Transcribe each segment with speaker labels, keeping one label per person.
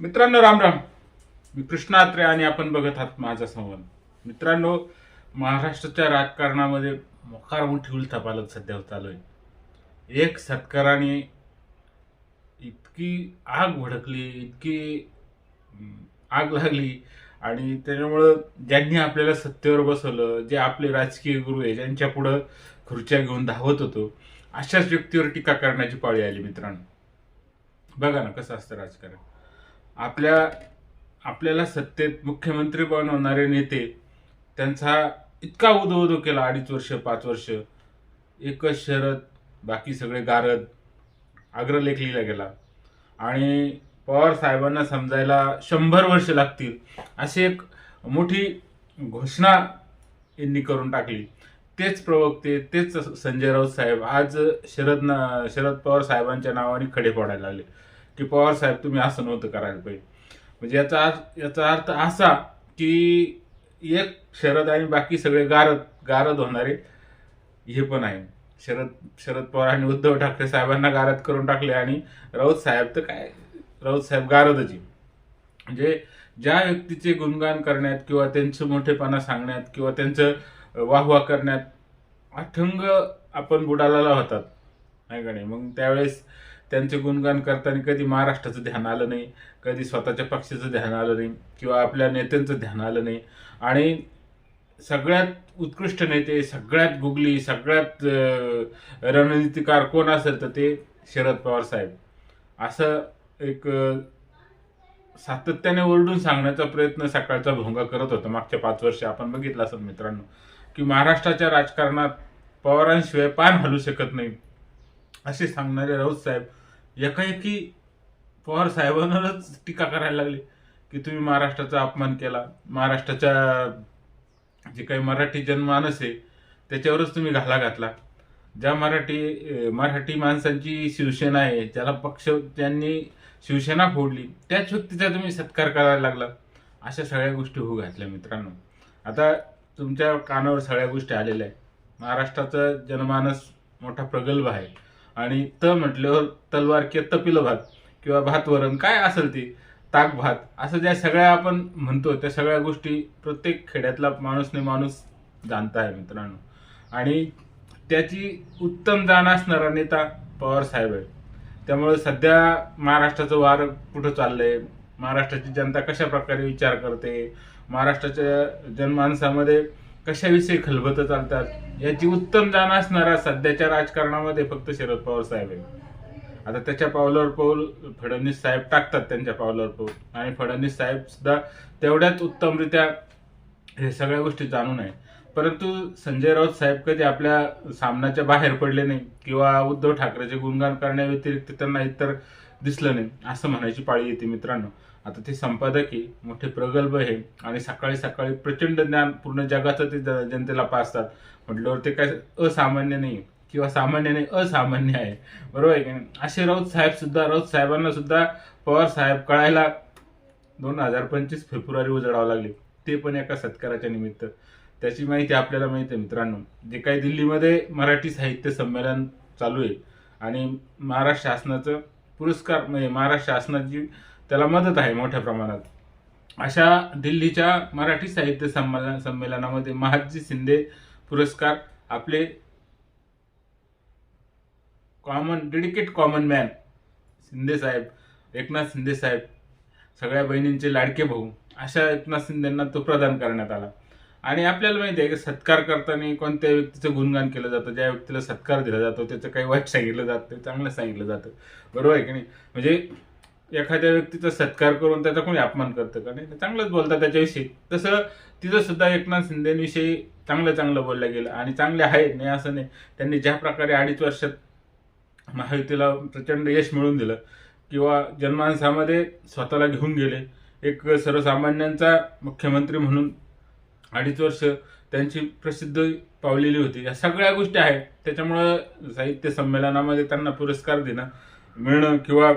Speaker 1: मित्रांनो राम राम. मी कृष्णा आत्रे आणि आपण बघत आहात माझा संवाद मित्रांनो महाराष्ट्राच्या राजकारणामध्ये मोकार मोठी उलथापालत सध्या चालू आहे. एक सत्काराने इतकी आग भडकली इतकी आग लागली आणि त्याच्यामुळं ज्यांनी आपल्याला सत्तेवर बसवलं जे आपले राजकीय गुरु आहे ज्यांच्या पुढं खुर्च्या घेऊन धावत होतो अशाच व्यक्तीवर टीका करण्याची पाळी आली मित्रांनो. बघा ना कसं असतं राजकारण. आपल्या आपल्याला सत्तेत मुख्यमंत्री बनवणारे नेते त्यांचा इतका उदो केला अडीच वर्ष पाच वर्ष. एकच शरद बाकी सगळे गारद. अग्रलेख लिहिला गेला. आणि पवार साहेबांना समजायला शंभर वर्ष लागतील अशी एक मोठी घोषणा यांनी करून टाकली. तेच प्रवक्ते तेच संजय राऊत साहेब आज शरद ना शरद पवार साहेबांच्या नावाने खडे पडायला लागले. की पवार साहेब तुम्ही असं नव्हतं करायला पाहिजे. म्हणजे याचा अर्थ याचा अर्थ असा की एक शरद आणि बाकी सगळे गारद गारद होणारे हे पण आहे. शरद शरद पवार आणि उद्धव ठाकरे साहेबांना गारद करून टाकले आणि राऊत साहेब तर काय राऊत साहेब गारदच म्हणजे ज्या व्यक्तीचे गुणगान करण्यात किंवा त्यांचं मोठेपणा सांगण्यात किंवा त्यांचं वाहवा करण्यात अथंग आपण बुडाला होतात. नाही का नाही? मग त्यावेळेस त्यांचे गुणगान करताना कधी महाराष्ट्राचं ध्यान आलं नाही कधी स्वतःच्या पक्षाचं ध्यान आलं नाही किंवा आपल्या नेत्यांचं ध्यान आलं नाही. आणि सगळ्यात उत्कृष्ट नेते सगळ्यात गुगली सगळ्यात रणनीतिकार कोण असेल तर ते शरद पवार साहेब. असं एक सातत्याने ओरडून सांगण्याचा प्रयत्न सकाळचा भोंगा करत होता. मागच्या पाच वर्ष आपण बघितलं असेल मित्रांनो की महाराष्ट्राच्या राजकारणात पवारांशिवाय पान हलू शकत नाही असे सांगणारे राऊत साहेब एकाएकी पवार साहेबांवरच टीका करायला लागली की तुम्ही महाराष्ट्राचा अपमान केला. महाराष्ट्राच्या जे काही मराठी जनमानस आहे त्याच्यावरच तुम्ही घाला घातला. ज्या मराठी मराठी माणसांची शिवसेना आहे ज्याला पक्ष ज्यांनी शिवसेना फोडली त्याच व्यक्तीचा तुम्ही सत्कार करायला लागला. अशा सगळ्या गोष्टी होऊ घातल्या मित्रांनो. आता तुमच्या कानावर सगळ्या गोष्टी आलेल्या आहेत. महाराष्ट्राचं जनमानस मोठा प्रगल्भ आहे. आणि त म्हटल्यावर तलवार किंवा तपिलं भात किंवा भात वरण काय असेल ती? ताक भात. असं ज्या सगळ्या आपण म्हणतो त्या सगळ्या गोष्टी प्रत्येक खेड्यातला माणूसने माणूस जाणत आहे मित्रांनो. आणि त्याची उत्तम जाण असणारा नेता पवार साहेब आहे त्यामुळे सध्या महाराष्ट्राचं वार कुठं चाललंय? महाराष्ट्राची जनता कशा प्रकारे विचार करते? महाराष्ट्राच्या जनमानसामध्ये कशाविषयी खलबत चालतात? याची उत्तम जाण असणारा सध्याच्या राजकारणामध्ये फक्त शरद पवार साहेब आहे आता त्याच्या पावलावर पाऊल फडणवीस साहेब टाकतात त्यांच्या पावलावर पाऊल. आणि फडणवीस साहेब सुद्धा तेवढ्याच उत्तमरित्या हे सगळ्या गोष्टी जाणून आहे परंतु संजय राऊत साहेब कधी आपल्या सामनाच्या बाहेर पडले नाही किंवा उद्धव ठाकरेचे गुणगान करण्याव्यतिरिक्त त्यांना इतर दिसलं नाही असं म्हणायची पाळी येते मित्रांनो. आता ते संपादक आहे मोठे प्रगल्भ आहे आणि सकाळी सकाळी प्रचंड ज्ञान पूर्ण जगाचं ते जनतेला पाचतात म्हटल्यावर ते काय असामान्य नाही किंवा सामान्य नाही असामान्य आहे. बरोबर आहे की नाही? असे राऊत साहेब सुद्धा राऊत साहेबांना सुद्धा पवार साहेब कळायला दोन हजार पंचवीस फेब्रुवारी उजडावं लागले. ते पण एका सत्काराच्या निमित्त. त्याची माहिती आपल्याला माहिती आहे मित्रांनो. जे काही दिल्लीमध्ये मराठी साहित्य संमेलन चालू आहे आणि महाराष्ट्र शासनाचं पुरस्कार म्हणजे महाराष्ट्र शासनाची त्याला मदत आहे मोठ्या प्रमाणात. अशा दिल्लीच्या मराठी साहित्य संमेलन संमेलनामध्ये महादजी शिंदे पुरस्कार आपले common dedicate common man Shinde साहेब एकनाथ शिंदे साहेब सगळ्या बहिणींचे लाडके भाऊ अशा एकनाथ शिंदेंना तो प्रदान करण्यात आला. आणि आपल्याला माहिती आहे की सत्कार करताना कोणत्या व्यक्तीचं गुणगान केलं जातं ज्या व्यक्तीला सत्कार दिला जातो त्याचं काही वाईट सांगितलं जातं चांगलं सांगितलं जातं. बरोबर आहे की नाही? म्हणजे एखाद्या व्यक्तीचा सत्कार करून त्याचा कोणी अपमान करतं का? नाही चांगलंच बोलतात त्याच्याविषयी. तसं तिथं सुद्धा एकनाथ शिंदेविषयी चांगलं चांगलं बोललं गेलं. आणि चांगले आहेत नाही असं नाही. त्यांनी ज्या प्रकारे अडीच वर्षात महायुतीला प्रचंड यश मिळवून दिलं किंवा जनमानसामध्ये स्वतःला घेऊन गेले एक सर्वसामान्यांचा मुख्यमंत्री म्हणून अडीच वर्ष त्यांची प्रसिद्ध पावलेली होती. या सगळ्या गोष्टी आहेत. त्याच्यामुळं साहित्य संमेलनामध्ये त्यांना पुरस्कार देणं मिळणं किंवा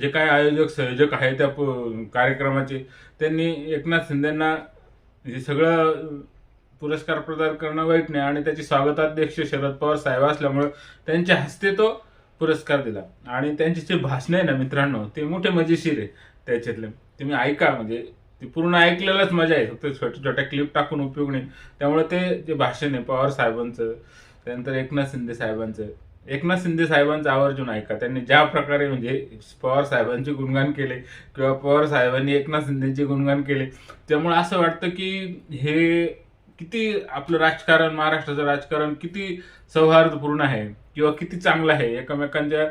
Speaker 1: जे काय आयोजक संयोजक आहे त्या प- कार्यक्रमाचे त्यांनी एकनाथ शिंदेना हे सगळं पुरस्कार प्रदान करणं वाईट नाही आणि त्याचे स्वागताध्यक्ष शरद पवार साहेब असल्यामुळं त्यांच्या हस्ते तो पुरस्कार दिला. आणि त्यांची जे भाषण आहे ना मित्रांनो ते मोठे मजेशीर आहे त्याच्यातले. तुम्ही ऐका म्हणजे ते पूर्ण ऐकलेलंच मजा आहे. फक्त छोट्या छोट्या क्लिप टाकून उपयोग नाही. त्यामुळे ते जे भाषण आहे पवार साहेबांचं त्यानंतर एकनाथ शिंदे साहेबांचं एकनाथ शिंदे साहेबांचा आवर्जून ऐका. त्यांनी ज्या प्रकारे म्हणजे पवार साहेबांचे गुणगान केले किंवा पवार साहेबांनी एकनाथ शिंदेचे गुणगान केले त्यामुळे असं वाटतं की हे किती आपलं राजकारण महाराष्ट्राचं राजकारण किती सौहार्दपूर्ण आहे किंवा किती चांगलं आहे. एकमेकांच्या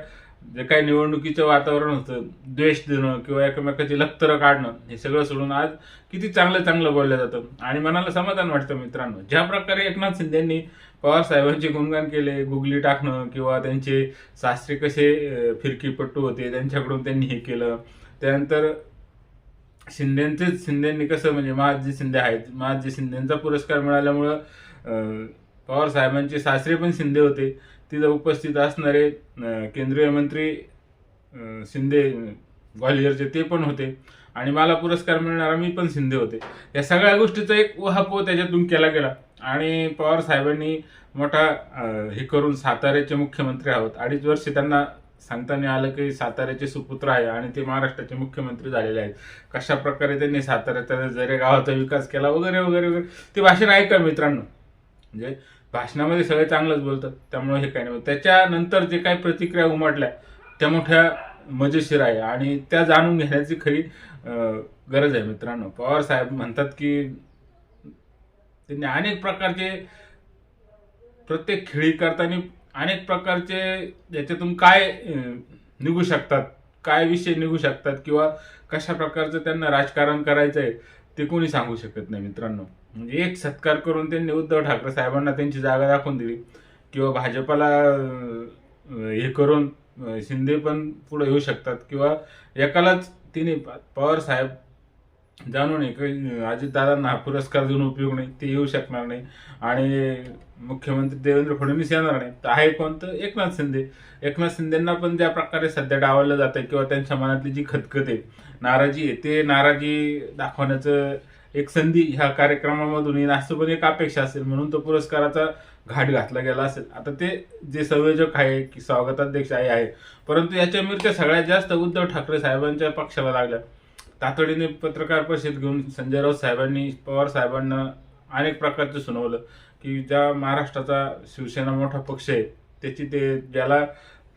Speaker 1: जे काही निवडणुकीचं वातावरण होतं द्वेष देणं किंवा एकमेकाची लक्तरं काढणं हे सगळं सोडून आज किती चांगलं चांगलं बोललं जातं. आणि मनाला समाधान वाटतं मित्रांनो. ज्या प्रकारे एकनाथ शिंदेंनी पवार साहेबांचे गुणगान केले गुगली टाकणं किंवा त्यांचे सासरे कसे फिरकीपट्टू होते त्यांच्याकडून त्यांनी हे केलं. त्यानंतर शिंदेचेच शिंदेंनी कसं म्हणजे महाजी शिंदे आहेत. महाजी शिंदेंचा पुरस्कार मिळाल्यामुळं पवार साहेबांचे सासरे पण शिंदे होते. तिथं उपस्थित असणारे केंद्रीय मंत्री शिंदे ग्वालियरचे ते पण होते. आणि मला पुरस्कार मिळणारा मी पण शिंदे होते. या सगळ्या गोष्टीचा एक वहापो त्याच्यातून केला गेला. आणि पवार साहेबांनी मोठा हे करून साताऱ्याचे मुख्यमंत्री आहोत. अडीच वर्ष त्यांना सांगताना आलं की साताऱ्याचे सुपुत्र आहे आणि ते महाराष्ट्राचे मुख्यमंत्री झालेले आहेत. कशा प्रकारे त्यांनी साताऱ्याचा जरे गावाचा विकास केला वगैरे वगैरे वगैरे. ते भाषण ऐका मित्रांनो. म्हणजे भाषणामध्ये सगळे चांगलंच बोलतात. त्यामुळे हे काही नाही. त्याच्यानंतर जे काही प्रतिक्रिया उमटल्या त्या मोठ्या मजेशीर आहे. आणि त्या जाणून घेण्याची खरी गरज आहे मित्रांनो. पवार साहेब म्हणतात की त्यांनी अनेक प्रकारचे प्रत्येक खेळी करताना अनेक प्रकारचे याच्यातून काय निघू शकतात काय विषय निघू शकतात किंवा कशा प्रकारचं त्यांना राजकारण करायचं आहे ते कोणी सांगू शकत नाही मित्रांनो. म्हणजे एक सत्कार करून त्यांनी उद्धव ठाकरे साहेबांना त्यांची जागा दाखवून दिली. किंवा भाजपाला हे करून शिंदे पण पुढे येऊ शकतात किंवा एकालाच तिने पवार साहेब जाणून आहे की अजितदादांना हा पुरस्कार देऊन उपयोग नाही ते येऊ शकणार नाही आणि मुख्यमंत्री देवेंद्र फडणवीस येणार नाही. तर आहे कोणतं एकनाथ शिंदे. एकनाथ शिंदेंना पण ज्या प्रकारे सध्या डावलं जातं किंवा त्यांच्या मनातली जी खतखत आहे नाराजी आहे ते नाराजी दाखवण्याचं एक संधी ह्या कार्यक्रमामधून येईल असं पण एक अपेक्षा असेल. म्हणून तो पुरस्काराचा घाट घातला गेला असेल. आता ते जे संयोजक आहे की स्वागताध्यक्ष आहे आहे परंतु याच्या मिरच्या सगळ्यात जास्त उद्धव ठाकरे साहेबांच्या पक्षाला लागल्या. तातडीने पत्रकार परिषद घेऊन संजय राऊत साहेबांनी पवार साहेबांना अनेक प्रकारचं सुनावलं की ज्या महाराष्ट्राचा शिवसेना मोठा पक्ष आहे त्याची ते ज्याला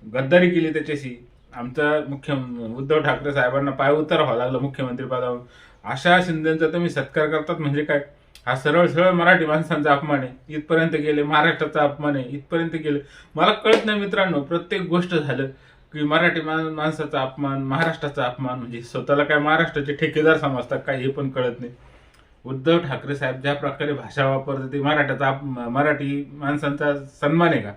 Speaker 1: गद्दारी केली त्याच्याशी आमचा मुख्य उद्धव ठाकरे साहेबांना पाय उतार व्हावं लागलं मुख्यमंत्री पदावर अशा शिंदेचा तुम्ही सत्कार करतात म्हणजे काय? हा सरळ सरळ मराठी माणसांचा अपमान आहे. इथपर्यंत गेले महाराष्ट्राचा अपमान आहे. इथपर्यंत गेले. मला कळत नाही मित्रांनो प्रत्येक गोष्ट झालं की मराठी माणसाचा अपमान महाराष्ट्राचा अपमान म्हणजे स्वतःला काय महाराष्ट्राचे ठेकेदार समजतात काय हे पण कळत नाही. उद्धव ठाकरे साहेब ज्या प्रकारे भाषा वापरतात ते मराठ्याचा मराठी माणसांचा सन्मान आहे का?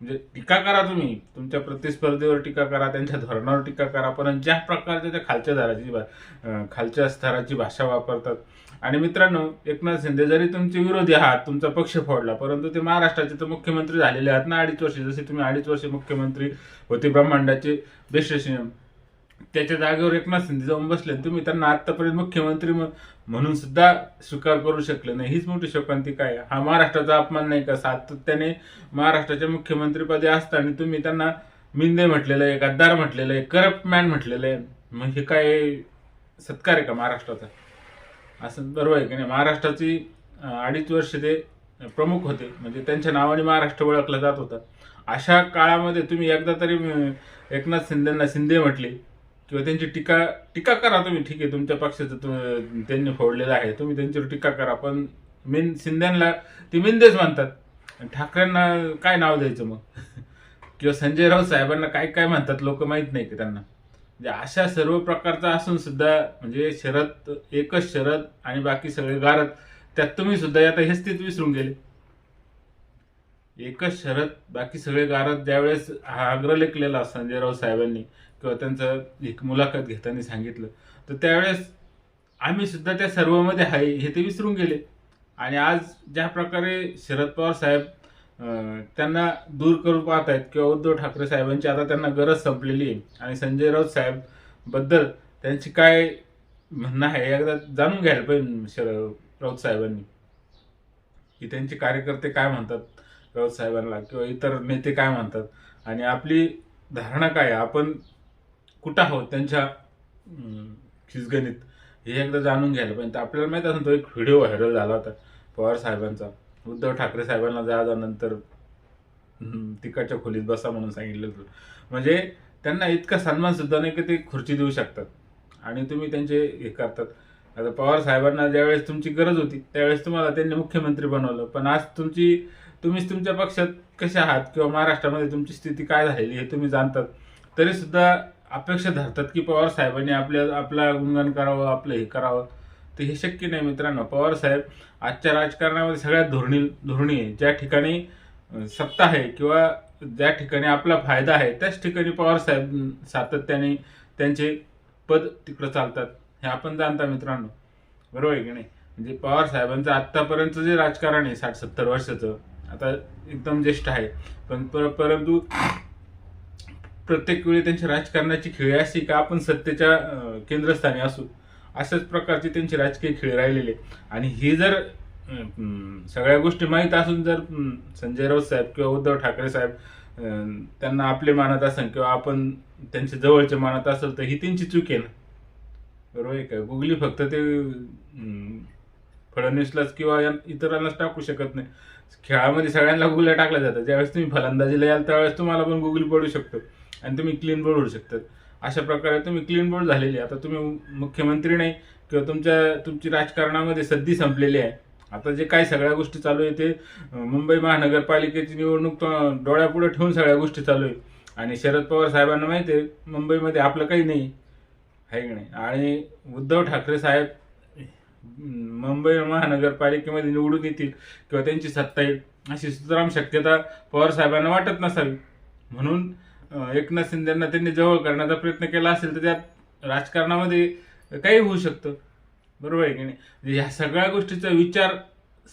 Speaker 1: म्हणजे टीका करा तुम्ही. तुमच्या प्रतिस्पर्धेवर टीका करा त्यांच्या धोरणावर टीका करा पण ज्या प्रकारच्या त्या खालच्या दराची भा- खालच्या स्तराची भाषा वापरतात आणि मित्रांनो एकनाथ शिंदे जरी तुमचे विरोधी आहात तुमचा पक्ष फोडला परंतु ते महाराष्ट्राचे तर मुख्यमंत्री झालेले आहात ना अडीच वर्षे. जसे तुम्ही अडीच वर्षे मुख्यमंत्री होते ब्रह्मांडाचे बेस्ट त्याच्या जागेवर एकनाथ शिंदे जाऊन बसले आणि तुम्ही त्यांना आतापर्यंत मुख्यमंत्री म्हणून सुद्धा स्वीकार करू शकले नाही. हीच मोठी शोकांतिका आहे. हा महाराष्ट्राचा अपमान नाही का? सातत्याने महाराष्ट्राच्या मुख्यमंत्रीपदी असताना तुम्ही त्यांना मिंदे म्हटलेलं आहे गद्दार म्हटलेलं आहे करप्ट मॅन म्हटलेलं आहे. मग हे काय सत्कार आहे का महाराष्ट्राचा? असं बरोबर आहे की नाही? महाराष्ट्राची अडीच वर्ष ते प्रमुख होते. म्हणजे त्यांच्या नावाने महाराष्ट्र ओळखला जात होता. अशा काळामध्ये तुम्ही एकदा तरी एकनाथ शिंदेंना शिंदे म्हटले किंवा त्यांची टीका टीका करा तुम्ही. ठीक आहे तुमच्या पक्षाचं त्यांनी फोडलेलं आहे. तुम्ही त्यांच्यावर टीका करा. पण मिन शिंदेला ते मिंदेच म्हणतात आणि ठाकरेंना काय नाव द्यायचं मग? किंवा संजय राऊत साहेबांना काय काय म्हणतात लोक माहीत नाही की त्यांना? म्हणजे अशा सर्व प्रकारचा असून सुद्धा म्हणजे शरद एकच शरद आणि बाकी सगळे गारद त्यात तुम्ही सुद्धा आता हेच तेच विसरून गेले. एकच शरद बाकी सगळे गारद ज्यावेळेस हा अग्रलेख लिहिला संजयराव साहेबांनी किंवा त्यांचं एक मुलाखत घेताना सांगितलं तर त्यावेळेस आम्ही सुद्धा त्या सर्वमध्ये आहे हे ते विसरून गेले. आणि आज ज्या प्रकारे शरद पवार साहेब त्यांना दूर करू पाहत आहेत किंवा उद्धव ठाकरे साहेबांची आता त्यांना गरज संपलेली आहे. आणि संजय राऊत साहेबबद्दल त्यांची काय म्हणणं आहे एकदा जाणून घ्यायला पाहिजे शरद राऊत साहेबांनी. की त्यांचे कार्यकर्ते काय म्हणतात राऊत साहेबांना किंवा इतर नेते काय म्हणतात? आणि आपली धारणा काय आहे? आपण कुठं आहोत त्यांच्या खिसगणित? हे एकदा जाणून घ्यायला पाहिजे. आपल्याला माहीत असेल तो एक व्हिडिओ व्हायरल झाला होता पवार साहेबांचा. उद्धव ठाकरे साहेबांना जा नंतर तिकडच्या खोलीत बसा म्हणून सांगितलं होतं. म्हणजे त्यांना इतका सन्मान सुद्धा नाही की ते खुर्ची देऊ शकतात. आणि तुम्ही त्यांचे हे करतात. आता पवार साहेबांना ज्यावेळेस तुमची गरज होती त्यावेळेस तुम्हाला त्यांनी मुख्यमंत्री बनवलं. पण आज तुमची तुम्हीच तुमच्या पक्षात कसे आहात किंवा महाराष्ट्रामध्ये तुमची स्थिती काय झालेली हे तुम्ही जाणतात. तरीसुद्धा अपेक्षा धरतात की पवार साहेबांनी आपल्या आपला गुणगान करावं आपलं हे करावं. तर हे शक्य नाही मित्रांनो. पवार साहेब आजच्या राजकारणामध्ये सगळ्यात धोरणी धोरणी आहे. ज्या ठिकाणी सत्ता आहे किंवा ज्या ठिकाणी आपला फायदा आहे त्याच ठिकाणी पवार साहेब सातत्याने त्यांचे पद तिकडं चालतात. हे आपण जाणता मित्रांनो. बरोबर आहे की नाही? म्हणजे पवार साहेबांचं आत्तापर्यंत जे राजकारण आहे साठ सत्तर वर्षाचं आता एकदम ज्येष्ठ आहे. पण पर- परंतु प्रत्येक वेळी त्यांच्या राजकारणाची खेळी अशी का आपण सत्तेच्या केंद्रस्थानी असू. अशाच प्रकारचे त्यांचे राजकीय खेळ राहिलेले. आणि ही जर सगळ्या गोष्टी माहीत असून जर संजय राऊत साहेब किंवा उद्धव ठाकरे साहेब त्यांना आपले मानत असेल किंवा आपण त्यांच्या जवळचे मानत असेल तर ही त्यांची चूक आहे ना? बरोबर आहे का? गुगली फक्त ते फडणवीसलाच किंवा या- इतरांनाच टाकू शकत नाही. खेळामध्ये सगळ्यांना गुगल्या टाकल्या जातात. ज्यावेळेस तुम्ही फलंदाजीला याल त्यावेळेस तुम्हाला पण गुगली पडू शकतो. आणि तुम्ही क्लीन बोर्ड होऊ शकतात. अशा प्रकारे तुम्ही क्लीन बोर्ड झालेली आहे. आता तुम्ही मुख्यमंत्री नाही किंवा तुमच्या तुमची राजकारणामध्ये सद्दी संपलेली आहे. आता जे काय सगळ्या गोष्टी चालू आहे ते मुंबई महानगरपालिकेची निवडणूक डोळ्यापुढे ठेवून सगळ्या गोष्टी चालू आहे. आणि शरद पवार साहेबांना माहिती आहे मुंबईमध्ये आपलं काही नाही. आहे की नाही? आणि उद्धव ठाकरे साहेब मुंबई महानगरपालिकेमध्ये निवडून येतील किंवा त्यांची सत्ता येईल अशी सुतराम शक्यता पवार साहेबांना वाटत नसावी. म्हणून एकनाथ शिंदेना त्यांनी जवळ करण्याचा प्रयत्न केला असेल तर त्यात राजकारणामध्ये काही होऊ शकतं. बरोबर आहे की नाही? म्हणजे ह्या सगळ्या गोष्टीचा विचार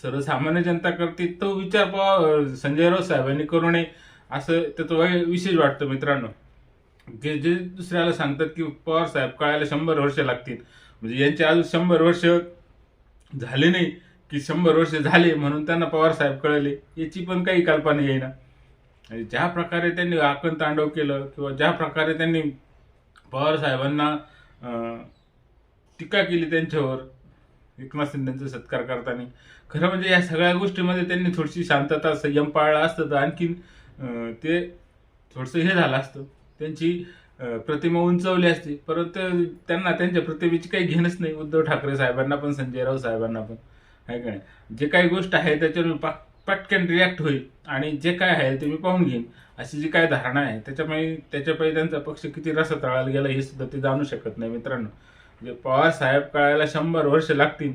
Speaker 1: सर्वसामान्य जनता करते तो विचार पवार संजय राऊत साहेबांनी करू नये असं त्याचं विशेष वाटतं मित्रांनो. जे जे दुसऱ्याला सांगतात की पवार साहेब कळायला शंभर वर्ष लागतील. म्हणजे यांचे अजून शंभर वर्ष झाले नाही की शंभर वर्ष झाले म्हणून त्यांना पवार साहेब कळले. याची पण काही कल्पना येईना. आणि ज्या प्रकारे त्यांनी आकन तांडव केलं किंवा ज्या प्रकारे त्यांनी पवार साहेबांना टीका केली त्यांच्यावर एकनाथ शिंदेचा सत्कार करताना. खरं म्हणजे या सगळ्या गोष्टीमध्ये त्यांनी थोडीशी शांतता संयम पाळला असतं तर आणखीन ते थोडंसं हे झालं असतं. त्यांची प्रतिमा उंचवली असती. परंतु त्यांना त्यांच्या प्रतिमेची काही घेणंच नाही. उद्धव ठाकरे साहेबांना पण संजय राऊत साहेबांना पण. आहे का नाही? जे काही गोष्ट आहे त्याच्यावर पा पटकन रिॲक्ट होईल आणि जे काय आहे ते मी पाहून घेईन. अशी जी काय धारणा आहे त्याच्यामुळे त्याच्यापैकी त्यांचा पक्ष किती रस तळाला गेला हे सुद्धा ते जाणू शकत नाही मित्रांनो. म्हणजे पवार साहेब कळायला शंभर वर्ष लागतील.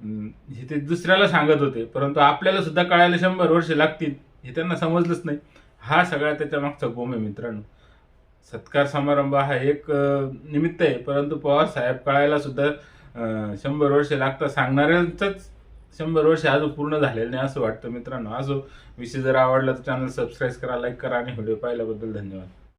Speaker 1: हे ते दुसऱ्याला सांगत होते परंतु आपल्याला सुद्धा कळायला शंभर वर्ष लागतील हे त्यांना समजलंच नाही. हा सगळा त्याच्या मागचा गोम आहे मित्रांनो. सत्कार समारंभ हा एक निमित्त आहे परंतु पवार साहेब कळायला सुद्धा शंभर वर्ष लागतात सांगणाऱ्यांचंच शंभर वर्ष अजून पूर्ण झालेलं नाही असं वाटतं मित्रांनो. असो विषय जर आवडला तर चॅनल सबस्क्राईब करा लाईक करा आणि व्हिडिओ पाहिल्याबद्दल धन्यवाद.